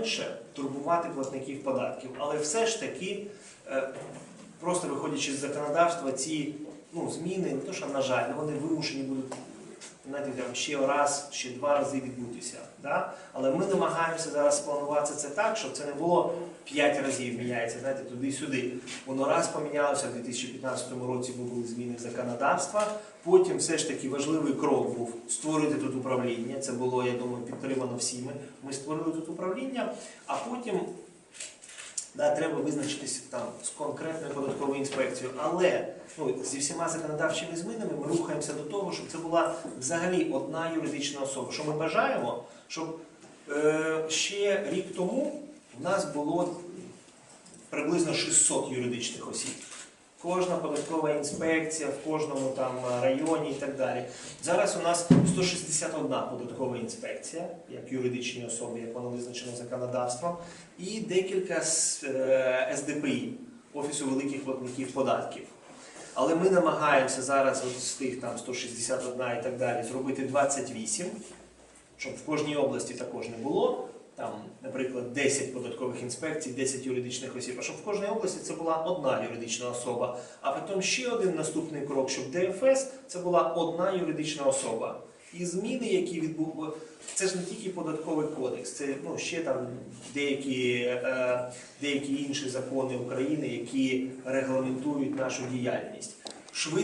менше турбувати платників податків. Але все ж таки, е, просто виходячи з законодавства, ці ну, зміни, не то що на жаль, вони вимушені будуть знаєте, там, ще раз, ще два рази відбутися. Да? Але ми намагаємося зараз спланувати це так, щоб це не було п'ять разів міняється, знаєте, туди-сюди. Воно раз помінялося в 2015 році, бо були зміни законодавства. Потім все ж таки важливий крок був створити тут управління. Це було, я думаю, підтримано всіми. Ми створили тут управління, а потім да, треба визначитися там з конкретною податковою інспекцією. Але ну, зі всіма законодавчими змінами ми рухаємося до того, щоб це була взагалі одна юридична особа. Що ми бажаємо, щоб е, ще рік тому в нас було приблизно 600 юридичних осіб. Кожна податкова інспекція в кожному там районі і так далі. Зараз у нас 161 податкова інспекція, як юридичні особи, як воно визначено законодавством, і декілька з е, СДПІ, Офісу великих платників податків. Але ми намагаємося зараз от з тих там 161 і так далі зробити 28, щоб в кожній області також не було. Там, наприклад, 10 податкових інспекцій, 10 юридичних осіб, а щоб в кожній області це була одна юридична особа. А потім ще один наступний крок, щоб ДФС це була одна юридична особа. І зміни, які відбув, це ж не тільки податковий кодекс, це ну, ще там деякі, е, деякі інші закони України, які регламентують нашу діяльність. Швидко